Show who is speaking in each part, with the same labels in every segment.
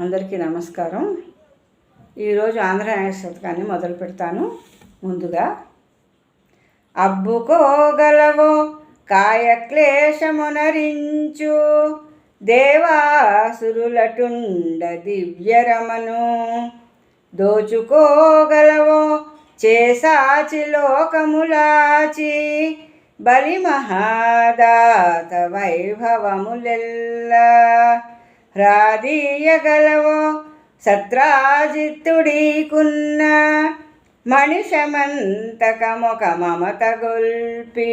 Speaker 1: అందరికీ నమస్కారం. ఈరోజు ఆంధ్ర శతకాన్ని మొదలు పెడతాను ముందుగా. అబ్బుకోగలవో కాయక్లేశమునరించు దేవాసురులటుండ దివ్యరమను. దోచుకోగలవో చేసాచి లోకములాచి బలి మహాదాత వైభవములెల్లా. రాదీయగలవో? సత్రాజిత్తుడీకున్న మణిషమంతకమొక మమత గొల్పి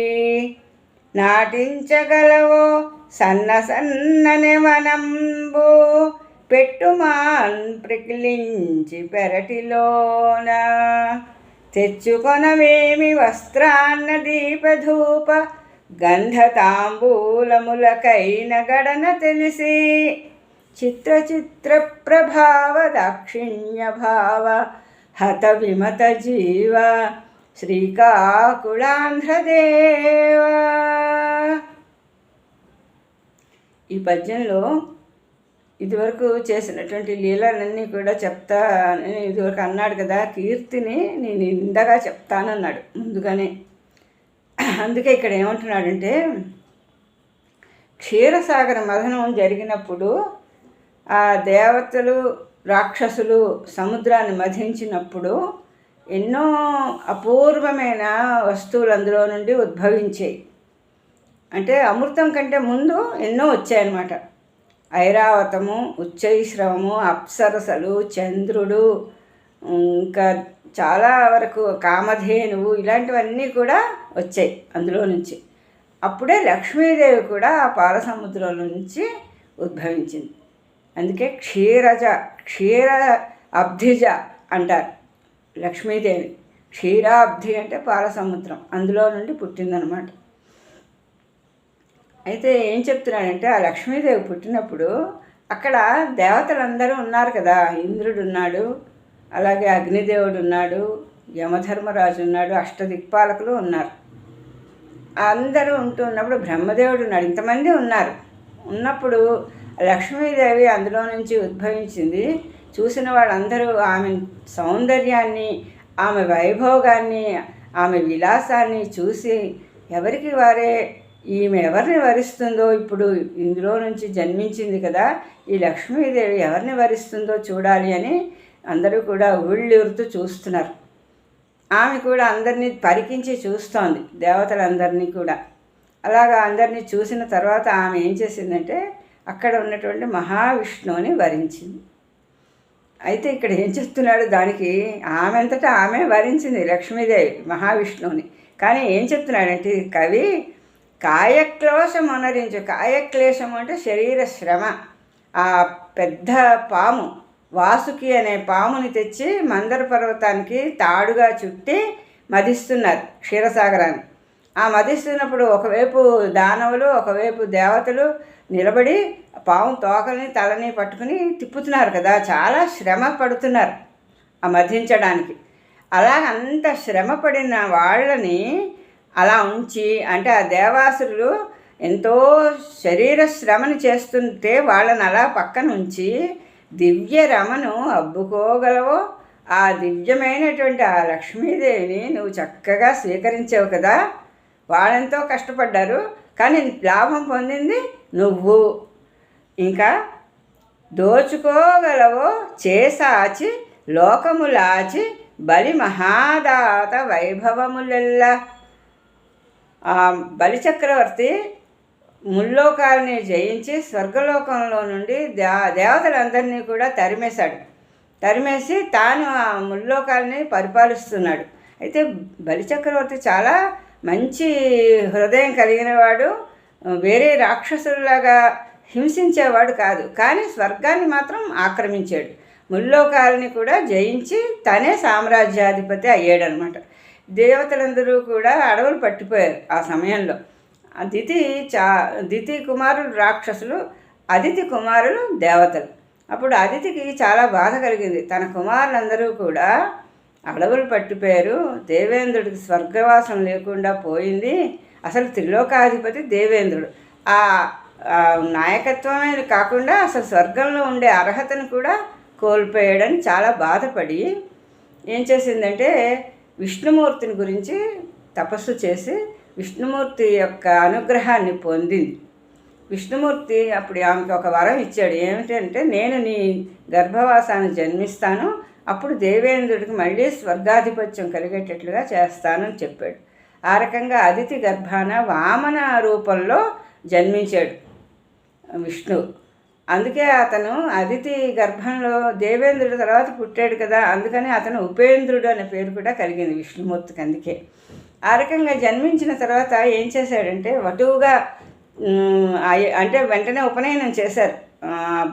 Speaker 1: నాటించగలవో? సన్న సన్నని వనంబు పెట్టుమాన్ ప్రికిలించి పెరటిలోన తెచ్చుకొనవేమి వస్త్రాన్న దీపధూప గంధతాంబూలములకైన గడన తెలిసి చిత్ర చిత్ర ప్రభావ దాక్షిణ్య భావ హత విమత జీవ శ్రీకాకుళాంధ్రదేవ. ఈ పద్యంలో ఇదివరకు చేసినటువంటి లీలలన్నీ కూడా చెప్తా అని ఇదివరకు అన్నాడు కదా కీర్తిని నేను ఇందగా చెప్తానన్నాడు ముందుగానే. అందుకే ఇక్కడ ఏమంటున్నాడంటే క్షీరసాగర మథనం జరిగినప్పుడు ఆ దేవతలు రాక్షసులు సముద్రాన్ని మధించినప్పుడు ఎన్నో అపూర్వమైన వస్తువులు అందులో నుండి ఉద్భవించాయి. అంటే అమృతం కంటే ముందు ఎన్నో వచ్చాయన్నమాట. ఐరావతము ఉచ్చైశ్రవము అప్సరసలు చంద్రుడు ఇంకా చాలా వరకు కామధేనువు ఇలాంటివన్నీ కూడా వచ్చాయి అందులో నుంచి. అప్పుడే లక్ష్మీదేవి కూడా ఆ పాలసముద్రం నుంచి ఉద్భవించింది. అందుకే క్షీరజ క్షీర అబ్ధిజ అంటారు లక్ష్మీదేవి. క్షీరాబ్ధి అంటే పాలసముద్రం. అందులో నుండి పుట్టిందనమాట. అయితే ఏం చెప్తున్నాడంటే ఆ లక్ష్మీదేవి పుట్టినప్పుడు అక్కడ దేవతలందరూ ఉన్నారు కదా ఇంద్రుడు ఉన్నాడు అలాగే అగ్నిదేవుడు ఉన్నాడు యమధర్మరాజు ఉన్నాడు అష్టదిక్పాలకులు ఉన్నారు. అందరూ ఉంటున్నప్పుడు బ్రహ్మదేవుడు ఉన్నాడు ఇంతమంది ఉన్నారు. ఉన్నప్పుడు లక్ష్మీదేవి అందులో నుంచి ఉద్భవించింది. చూసిన వాళ్ళందరూ ఆమె సౌందర్యాన్ని ఆమె వైభోగాన్ని ఆమె విలాసాన్ని చూసి ఎవరికి వారే ఈమె ఎవరిని వరిస్తుందో ఇప్పుడు ఇందులో నుంచి జన్మించింది కదా ఈ లక్ష్మీదేవి ఎవరిని వరిస్తుందో చూడాలి అని అందరూ కూడా ఊళ్ళూరుతూ చూస్తున్నారు. ఆమె కూడా అందరినీ పరికించి చూస్తోంది దేవతలందరినీ కూడా. అలాగా అందరినీ చూసిన తర్వాత ఆమె ఏం చేసిందంటే అక్కడ ఉన్నటువంటి మహావిష్ణువుని వరించింది. అయితే ఇక్కడ ఏం చెప్తున్నాడు? దానికి ఆమె అంతటా ఆమె వరించింది లక్ష్మీదేవి మహావిష్ణువుని. కానీ ఏం చెప్తున్నాడంటే కవి కాయక్లేశం అనరించు కాయక్లేశం అంటే శరీర శ్రమ. ఆ పెద్ద పాము వాసుకి అనే పాముని తెచ్చి మందర పర్వతానికి తాడుగా చుట్టి మదిస్తున్నారు క్షీరసాగరాన్ని. ఆ మదిస్తున్నప్పుడు ఒకవైపు దానవులు ఒకవైపు దేవతలు నిలబడి పాము తోకల్ని తలని పట్టుకుని తిప్పుతున్నారు కదా చాలా శ్రమ పడుతున్నారు ఆ మధించడానికి. అలాగ అంత శ్రమ పడిన వాళ్ళని అలా ఉంచి అంటే ఆ దేవాసురులు ఎంతో శరీర శ్రమని చేస్తుంటే వాళ్ళని అలా పక్కన ఉంచి దివ్య రమను అబ్బుకోగలవో ఆ దివ్యమైనటువంటి ఆ లక్ష్మీదేవిని నువ్వు చక్కగా స్వీకరించావు కదా వాళ్ళెంతో కష్టపడ్డారు కానీ లాభం పొందింది నువ్వు ఇంకా దోచుకోగలవో చేసాచి లోకములాచి బలి మహాదాత వైభవములెల్లా. ఆ బలిచక్రవర్తి ముల్లోకాలని జయించి స్వర్గలోకంలో నుండి దే దేవతలందరినీ కూడా తరిమేశాడు. తరిమేసి తాను ఆ ముల్లోకాలని పరిపాలిస్తున్నాడు. అయితే బలిచక్రవర్తి చాలా మంచి హృదయం కలిగిన వాడు వేరే రాక్షసులలాగా హింసించేవాడు కాదు. కానీ స్వర్గాన్ని మాత్రం ఆక్రమించాడు. ముల్లోకాలని కూడా జయించి తనే సామ్రాజ్యాధిపతి అయ్యాడనమాట. దేవతలందరూ కూడా అడవులు పట్టిపోయారు ఆ సమయంలో. అదితి చా దితి కుమారులు రాక్షసులు అదితి కుమారులు దేవతలు. అప్పుడు అదితికి చాలా బాధ కలిగింది. తన కుమారులందరూ కూడా అడవులు పట్టిపోయారు. దేవేంద్రుడికి స్వర్గవాసం లేకుండా పోయింది. అసలు త్రిలోకాధిపతి దేవేంద్రుడు. ఆ నాయకత్వమే కాకుండా అసలు స్వర్గంలో ఉండే అర్హతను కూడా కోల్పోయాడని చాలా బాధపడి ఏం చేసిందంటే విష్ణుమూర్తిని గురించి తపస్సు చేసి విష్ణుమూర్తి యొక్క అనుగ్రహాన్ని పొందింది. విష్ణుమూర్తి అప్పుడు ఆమెకి ఒక వరం ఇచ్చాడు. ఏమిటంటే నేను నీ గర్భవాసాన్ని జన్మిస్తాను అప్పుడు దేవేంద్రుడికి మళ్ళీ స్వర్గాధిపత్యం కలిగేటట్లుగా చేస్తానని చెప్పాడు. ఆ రకంగా అదితి గర్భాన వామన రూపంలో జన్మించాడు విష్ణు. అందుకే అతను అదితి గర్భంలో దేవేంద్రుడి తర్వాత పుట్టాడు కదా అందుకని అతను ఉపేంద్రుడు అనే పేరు కూడా కలిగింది విష్ణుమూర్తికి అందుకే. ఆ రకంగా జన్మించిన తర్వాత ఏం చేశాడంటే వటువుగా అంటే వెంటనే ఉపనయనం చేశారు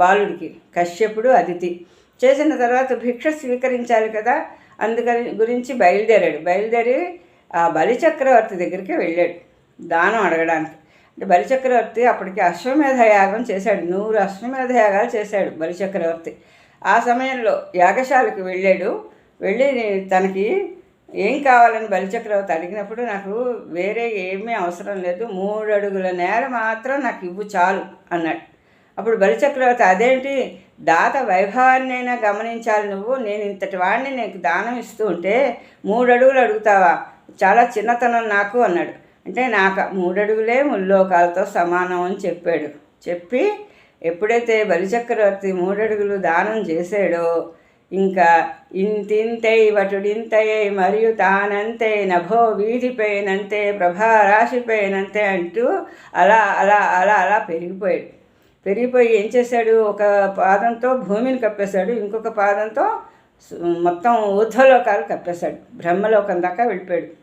Speaker 1: బాలుడికి కశ్యపుడు అదితి. చేసిన తర్వాత భిక్ష స్వీకరించాలి కదా అందుకని గురించి బయలుదేరాడు. బయలుదేరి ఆ బలిచక్రవర్తి దగ్గరికి వెళ్ళాడు దానం అడగడానికి. అంటే బలిచక్రవర్తి అప్పటికి అశ్వమేధ యాగం చేశాడు. నూరు అశ్వమేధ యాగాలు చేశాడు బలిచక్రవర్తి ఆ సమయంలో యాగశాలకు వెళ్ళాడు. వెళ్ళి తనకి ఏం కావాలని బలిచక్రవర్తి అడిగినప్పుడు నాకు వేరే ఏమీ అవసరం లేదు. మూడు అడుగుల నేల మాత్రం నాకు ఇవ్వు చాలు అన్నాడు. అప్పుడు బలిచక్రవర్తి అదేంటి? దాత వైభవాన్నైనా గమనించాలి నువ్వు. నేను ఇంతటి వాడిని నీకు దానం ఇస్తూ ఉంటే మూడు అడుగులు అడుగుతావా? చాలా చిన్నతనం నాకు అన్నాడు. అంటే నాకు మూడడుగులే ముల్లోకాలతో సమానం అని చెప్పాడు. చెప్పి ఎప్పుడైతే బలిచక్రవర్తి మూడడుగులు దానం చేశాడో ఇంకా ఇంతింతై వటుడింతయై మరియు తానంతే నభో వీధిపైనంతే ప్రభా రాశిపోయినంతే అంటూ అలా అలా అలా అలా పెరిగిపోయాడు. పెరిగిపోయి ఏం చేశాడు? ఒక పాదంతో భూమిని కప్పేశాడు. ఇంకొక పాదంతో మొత్తం ఊర్ధ్వలోకాలు కప్పేశాడు. బ్రహ్మలోకం దాకా వెళ్ళిపోయాడు.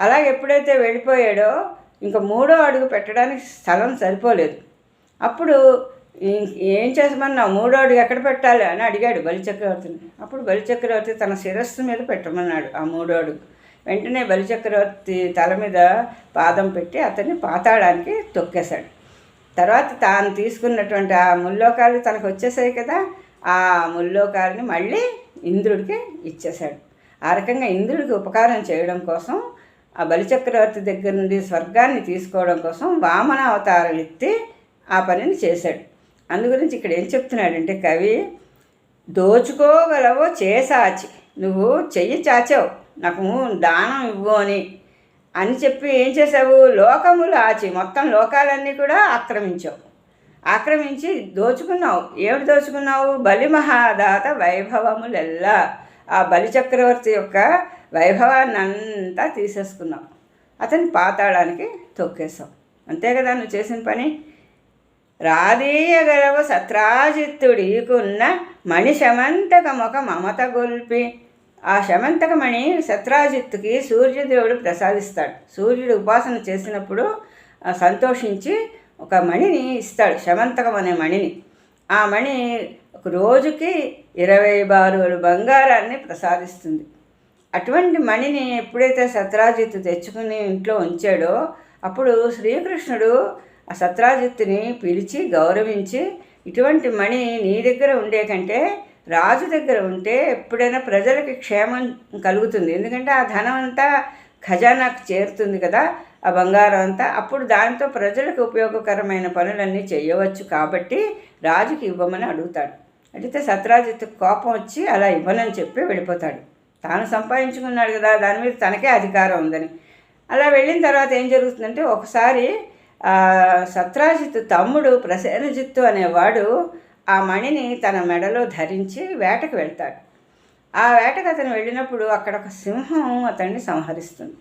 Speaker 1: అలా ఎప్పుడైతే వెళ్ళిపోయాడో ఇంకా మూడో అడుగు పెట్టడానికి స్థలం సరిపోలేదు. అప్పుడు ఏం చేసమన్నావు మూడో అడుగు ఎక్కడ పెట్టాలి? అని అడిగాడు బలిచక్రవర్తిని. అప్పుడు బలిచక్రవర్తి తన శిరస్సు మీద పెట్టమన్నాడు ఆ మూడో అడుగు. వెంటనే బలిచక్రవర్తి తల మీద పాదం పెట్టి అతన్ని పాతాడానికి తొక్కేశాడు. తర్వాత తాను తీసుకున్నటువంటి ఆ ముల్లోకాలు తనకు వచ్చేసాయి కదా ఆ ముల్లోకాలని మళ్ళీ ఇంద్రుడికి ఇచ్చేశాడు. ఆ రకంగా ఇంద్రుడికి ఉపకారం చేయడం కోసం ఆ బలిచక్రవర్తి దగ్గర నుండి స్వర్గాన్ని తీసుకోవడం కోసం వామన అవతారాలు ఎత్తి ఆ పనిని చేశాడు. అందుగురించి ఇక్కడ ఏం చెప్తున్నాడంటే కవి దోచుకోగలవో చేసాచి నువ్వు చెయ్యి చాచావు నాకు దానం ఇవ్వు అని. అని చెప్పి ఏం చేసావు లోకములు ఆచి మొత్తం లోకాలన్నీ కూడా ఆక్రమించావు. ఆక్రమించి దోచుకున్నావు. ఏమిటి దోచుకున్నావు? బలి మహాదాత వైభవములెల్లా. ఆ బలిచక్రవర్తి యొక్క వైభవాన్ని అంతా తీసేసుకున్నావు అతన్ని పాతాళానికి తొక్కేశావు అంతే కదా నువ్వు చేసిన పని? రాదీయగలవ సత్రాజిత్తుడీకున్న మణి శమంతకమొక మమత గొల్పి ఆ శమంతకమణి సత్రాజిత్తుకి సూర్యదేవుడు ప్రసాదిస్తాడు. సూర్యుడు ఉపాసన చేసినప్పుడు సంతోషించి ఒక మణిని ఇస్తాడు శమంతకం అనే మణిని. ఆ మణి ఒక రోజుకి ఇరవై బారులు బంగారాన్ని ప్రసాదిస్తుంది. అటువంటి మణిని ఎప్పుడైతే సత్రాజిత్తు తెచ్చుకుని ఇంట్లో ఉంచాడో అప్పుడు శ్రీకృష్ణుడు ఆ సత్రాజిత్తుని పిలిచి గౌరవించి ఇటువంటి మణి నీ దగ్గర ఉండే కంటే రాజు దగ్గర ఉంటే ఎప్పుడైనా ప్రజలకి క్షేమం కలుగుతుంది. ఎందుకంటే ఆ ధనం అంతా ఖజానాకు చేరుతుంది కదా ఆ బంగారం అంతా. అప్పుడు దాంతో ప్రజలకు ఉపయోగకరమైన పనులన్నీ చేయవచ్చు కాబట్టి రాజుకి ఇవ్వమని అడుగుతాడు. అడిగితే సత్రాజిత్ కోపం వచ్చి అలా ఇవ్వనని చెప్పి వెళ్ళిపోతాడు. తాను సంపాదించుకున్నాడు కదా దాని మీద తనకే అధికారం ఉందని. అలా వెళ్ళిన తర్వాత ఏం జరుగుతుందంటే ఒకసారి సత్రాజిత్ తమ్ముడు ప్రసేనజిత్తు అనేవాడు ఆ మణిని తన మెడలో ధరించి వేటకు వెళ్తాడు. ఆ వేటకు అతను వెళ్ళినప్పుడు అక్కడ ఒక సింహం అతన్ని సంహరిస్తుంది.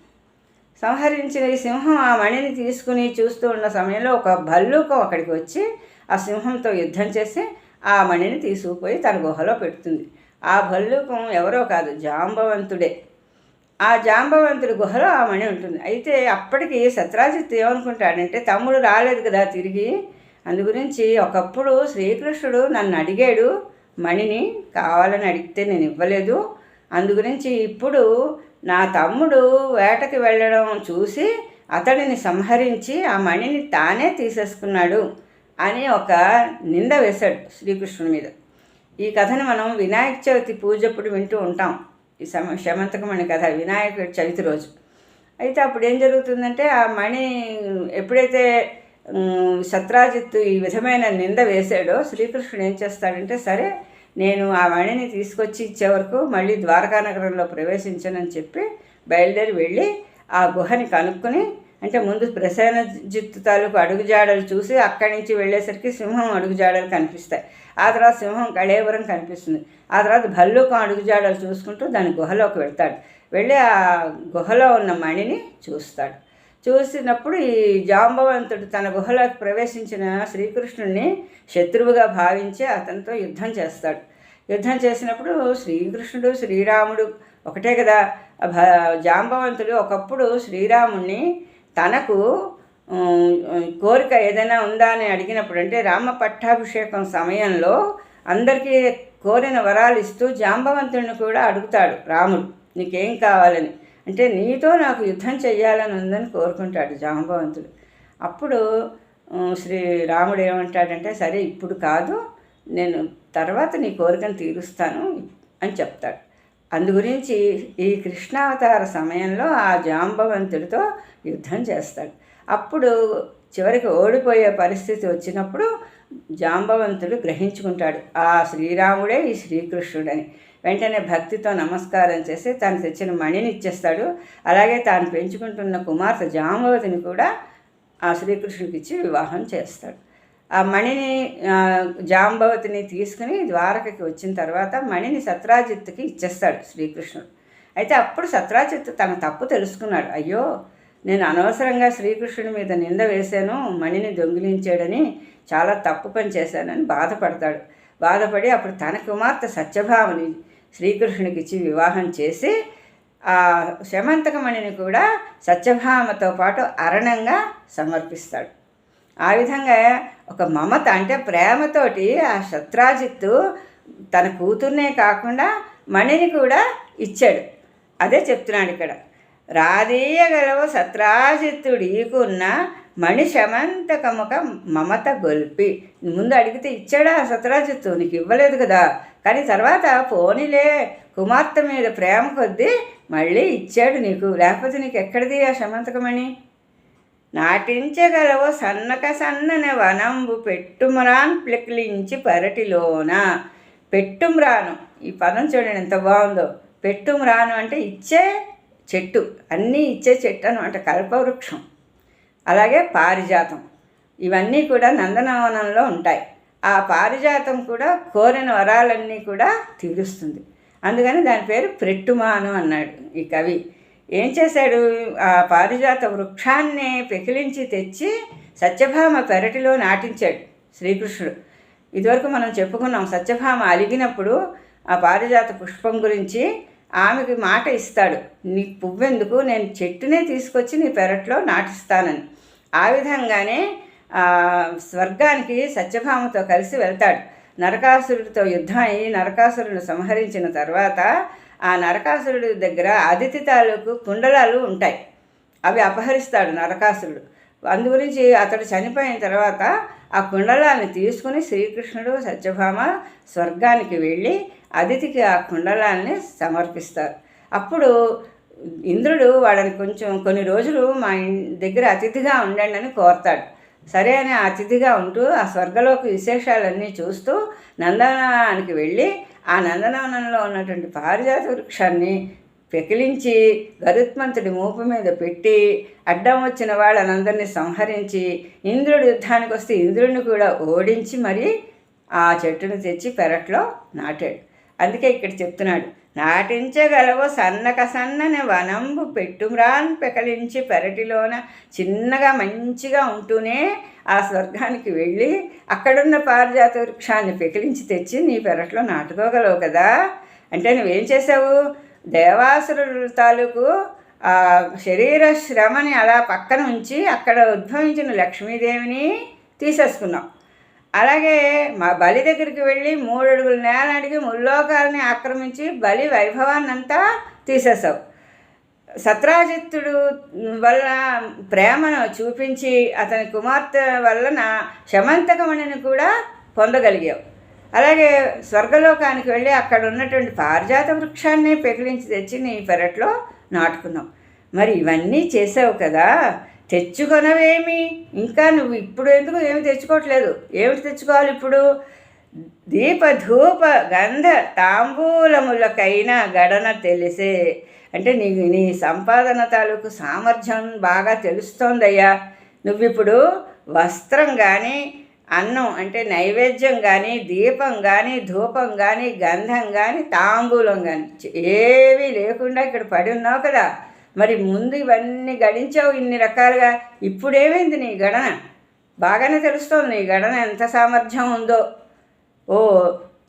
Speaker 1: సంహరించిన ఈ సింహం ఆ మణిని తీసుకుని చూస్తూ ఉన్న సమయంలో ఒక భల్లూకం అక్కడికి వచ్చి ఆ సింహంతో యుద్ధం చేసి ఆ మణిని తీసుకుపోయి తన గుహలో పెడుతుంది. ఆ భల్లూకం ఎవరో కాదు జాంబవంతుడే. ఆ జాంబవంతుడి గుహలో ఆ మణి ఉంటుంది. అయితే అప్పటికి సత్రాజిత్ ఏమనుకుంటాడంటే తమ్ముడు రాలేదు కదా తిరిగి. అందు గురించి ఒకప్పుడు శ్రీకృష్ణుడు నన్ను అడిగాడు మణిని కావాలని అడిగితే నేను ఇవ్వలేదు. అందు గురించి ఇప్పుడు నా తమ్ముడు వేటకి వెళ్ళడం చూసి అతడిని సంహరించి ఆ మణిని తానే తీసేసుకున్నాడు అని ఒక నింద వేశాడు శ్రీకృష్ణుడి మీద. ఈ కథను మనం వినాయక చవితి పూజప్పుడు వింటూ ఉంటాం. ఈ సమ శమంతకమణి కథ వినాయక చవితి రోజు. అయితే అప్పుడు ఏం జరుగుతుందంటే ఆ మణి ఎప్పుడైతే సత్రాజిత్తు ఈ విధమైన నింద వేశాడో శ్రీకృష్ణుడు ఏం చేస్తాడంటే సరే నేను ఆ మణిని తీసుకొచ్చి ఇచ్చే వరకు మళ్ళీ ద్వారకా నగరంలో ప్రవేశించనని చెప్పి బయలుదేరి వెళ్ళి ఆ గుహని కనుక్కొని అంటే ముందు ప్రసేనజిత్తు తాలూకు అడుగుజాడలు చూసి అక్కడి నుంచి వెళ్ళేసరికి సింహం అడుగుజాడలు కనిపిస్తాయి. ఆ తర్వాత సింహం కళేవరం కనిపిస్తుంది. ఆ తర్వాత భల్లూకం అడుగుజాడలు చూసుకుంటూ దాని గుహలోకి వెళ్తాడు. వెళ్ళి ఆ గుహలో ఉన్న మణిని చూస్తాడు. చూసినప్పుడు ఈ జాంబవంతుడు తన గుహలోకి ప్రవేశించిన శ్రీకృష్ణుడిని శత్రువుగా భావించి అతనితో యుద్ధం చేస్తాడు. యుద్ధం చేసినప్పుడు శ్రీకృష్ణుడు శ్రీరాముడు ఒకటే కదా. జాంబవంతుడు ఒకప్పుడు శ్రీరాముణ్ణి తనకు కోరిక ఏదైనా ఉందా అని అడిగినప్పుడు అంటే రామ పట్టాభిషేకం సమయంలో అందరికీ కోరిన వరాలు ఇస్తూ జాంబవంతుడిని కూడా అడుగుతాడు రాముడు నీకేం కావాలని? అంటే నీతో నాకు యుద్ధం చెయ్యాలని ఉందని కోరుకుంటాడు జాంబవంతుడు. అప్పుడు శ్రీ రాముడు ఏమంటాడంటే సరే ఇప్పుడు కాదు నేను తర్వాత నీ కోరికను తీరుస్తాను అని చెప్తాడు. అందు గురించి ఈ కృష్ణావతార సమయంలో ఆ జాంబవంతుడితో యుద్ధం చేస్తాడు. అప్పుడు చివరికి ఓడిపోయే పరిస్థితి వచ్చినప్పుడు జాంబవంతుడు గ్రహించుకుంటాడు ఆ శ్రీరాముడే ఈ శ్రీకృష్ణుడని. వెంటనే భక్తితో నమస్కారం చేసి తాను తెచ్చిన మణిని ఇచ్చేస్తాడు. అలాగే తాను పెంచుకుంటున్న కుమార్తె జాంబవతిని కూడా ఆ శ్రీకృష్ణుడికి ఇచ్చి వివాహం చేస్తాడు. ఆ మణిని జాంబవతిని తీసుకుని ద్వారకకి వచ్చిన తర్వాత మణిని సత్రాజిత్తుకి ఇచ్చేస్తాడు శ్రీకృష్ణుడు. అయితే అప్పుడు సత్రాజిత్తు తన తప్పు తెలుసుకున్నాడు. అయ్యో నేను అనవసరంగా శ్రీకృష్ణుడి మీద నింద వేశాను మణిని దొంగిలించాడని చాలా తప్పు పని చేశానని బాధపడతాడు. బాధపడి అప్పుడు తన కుమార్తె సత్యభామని శ్రీకృష్ణుడికి ఇచ్చి వివాహం చేసి ఆ శమంతకమణిని కూడా సత్యభామతో పాటు అరణంగా సమర్పిస్తాడు. ఆ విధంగా ఒక మమత అంటే ప్రేమతోటి ఆ శత్రాజిత్తు తన కూతుర్నే కాకుండా మణిని కూడా ఇచ్చాడు. అదే చెప్తున్నాడు ఇక్కడ. రాదీయగలవు సత్రాజిత్తుడీకున్న మణి శమంతకముక మమత గొల్పి. ముందు అడిగితే ఇచ్చాడా సత్రాజిత్తు నీకు ఇవ్వలేదు కదా. కానీ తర్వాత పోనీలే కుమార్తె మీద ప్రేమ కొద్దీ మళ్ళీ ఇచ్చాడు నీకు. లేకపోతే నీకు ఎక్కడిది ఆ శమంతకమణి నాటించగలవు సన్నక సన్నని వనంబు పెట్టుమ్రాన్ ప్లిక్లించి పరటిలోన. పెట్టుమ్రాను ఈ పదం చూడండి ఎంత బాగుందో. పెట్టుమ్రాను అంటే ఇచ్చే చెట్టు అన్నీ ఇచ్చే చెట్టు అనమాట కల్పవృక్షం. అలాగే పారిజాతం ఇవన్నీ కూడా నందనవనంలో ఉంటాయి. ఆ పారిజాతం కూడా కోరిన వరాలన్నీ కూడా తీరుస్తుంది. అందుకని దాని పేరు ప్రెట్టుమాను అన్నాడు ఈ కవి. ఏం చేశాడు? ఆ పారిజాత వృక్షాన్ని పెకిలించి తెచ్చి సత్యభామ పెరటిలో నాటించాడు శ్రీకృష్ణుడు. ఇదివరకు మనం చెప్పుకున్నాం సత్యభామ అలిగినప్పుడు ఆ పారిజాత పుష్పం గురించి ఆమెకి మాట ఇస్తాడు. నీ పువ్వెందుకు? నేను చెట్టునే తీసుకొచ్చి నీ పెరట్లో నాటిస్తానని. ఆ విధంగానే స్వర్గానికి సత్యభామతో కలిసి వెళ్తాడు. నరకాసురుడితో యుద్ధం అయ్యి నరకాసురుడు సంహరించిన తర్వాత ఆ నరకాసురుడి దగ్గర అతిథి తాలూకు కుండలాలు ఉంటాయి. అవి అపహరిస్తాడు నరకాసురుడు. అందు గురించి అతడు చనిపోయిన తర్వాత ఆ కుండలాన్ని తీసుకుని శ్రీకృష్ణుడు సత్యభామ స్వర్గానికి వెళ్ళి అతిథికి ఆ కుండలాన్ని సమర్పిస్తారు. అప్పుడు ఇంద్రుడు వాళ్ళని కొంచెం కొన్ని రోజులు మా దగ్గర అతిథిగా ఉండండి అని కోరతాడు. సరే అని అతిథిగా ఉంటూ ఆ స్వర్గలోకి విశేషాలన్నీ చూస్తూ నందనానికి వెళ్ళి ఆ నందనవనంలో ఉన్నటువంటి పారిజాత వృక్షాన్ని పెకిలించి గరుత్మంతుడి మూపు మీద పెట్టి అడ్డం వచ్చిన వాళ్ళనందరినీ సంహరించి ఇంద్రుడి యుద్ధానికి వస్తే ఇంద్రుడిని కూడా ఓడించి మరి ఆ చెట్టును తెచ్చి పెరట్లో నాటాడు. అందుకే ఇక్కడ చెప్తున్నాడు నాటించగలవు సన్నక సన్నని వనంబు పెట్టుమ్రాన్ పెకలించి పెరటిలోన చిన్నగా మంచిగా ఉంటూనే ఆ స్వర్గానికి వెళ్ళి అక్కడున్న పారిజాత వృక్షాన్ని పెకిలించి తెచ్చి నీ పెరట్లో నాటుకోగలవు కదా. అంటే నువ్వేం చేసావు? దేవాసురుడు తాలూకు శరీర శ్రమని అలా పక్కన ఉంచి అక్కడ ఉద్భవించిన లక్ష్మీదేవిని తీసేసుకున్నావు. అలాగే మా బలి దగ్గరికి వెళ్ళి మూడు అడుగుల నేల అడిగి ముల్లోకాలని ఆక్రమించి బలి వైభవాన్ని అంతా తీసేసావు సత్రాజిత్తుడు వల్ల ప్రేమను చూపించి అతని కుమార్తె వలన శమంతకమణిని కూడా పొందగలిగావు. అలాగే స్వర్గలోకానికి వెళ్ళి అక్కడ ఉన్నటువంటి పారిజాత వృక్షాన్ని పెకిలించి తెచ్చి నీ పెరట్లో నాటుకున్నావు. మరి ఇవన్నీ చేసావు కదా. తెచ్చుకొనవేమి? ఇంకా నువ్వు ఇప్పుడు ఎందుకు ఏమి తెచ్చుకోవట్లేదు? ఏమిటి తెచ్చుకోవాలి ఇప్పుడు? దీప ధూప గంధ తాంబూలములకైనా గడన తెలిసే. అంటే నీ నీ సంపాదన తాలూకు సామర్థ్యం బాగా తెలుస్తోందయ్యా. నువ్విప్పుడు వస్త్రం కానీ అన్నం అంటే నైవేద్యం కానీ దీపం కానీ ధూపం కానీ గంధం కానీ తాంబూలం కానీ ఏవీ లేకుండా ఇక్కడ పడి ఉన్నావు కదా. మరి ముందు ఇవన్నీ గడించావు ఇన్ని రకాలుగా ఇప్పుడేమైంది నీ గణన? బాగానే తెలుస్తోంది నీ గణన ఎంత సామర్థ్యం ఉందో. ఓ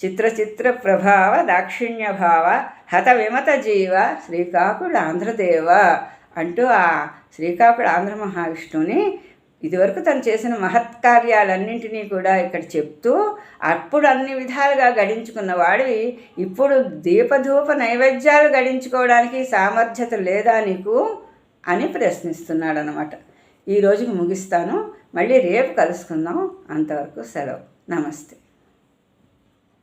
Speaker 1: చిత్ర చిత్ర ప్రభావ దాక్షిణ్య భావ హత విమత జీవ శ్రీకాకుళ ఆంధ్రదేవ అంటూ ఆ శ్రీకాకుళ ఆంధ్ర మహావిష్ణువుని ఇదివరకు తను చేసిన మహత్కార్యాలన్నింటినీ కూడా ఇక్కడ చెప్తూ అప్పుడు అన్ని విధాలుగా గడించుకున్న వాడివి ఇప్పుడు దీపధూప నైవేద్యాలు గడించుకోవడానికి సామర్థ్యత లేదా నీకు అని ప్రశ్నిస్తున్నాడు అనమాట ఈ రోజుకి ముగిస్తాను. మళ్ళీ రేపు కలుసుకుందాం. అంతవరకు సెలవు. నమస్తే.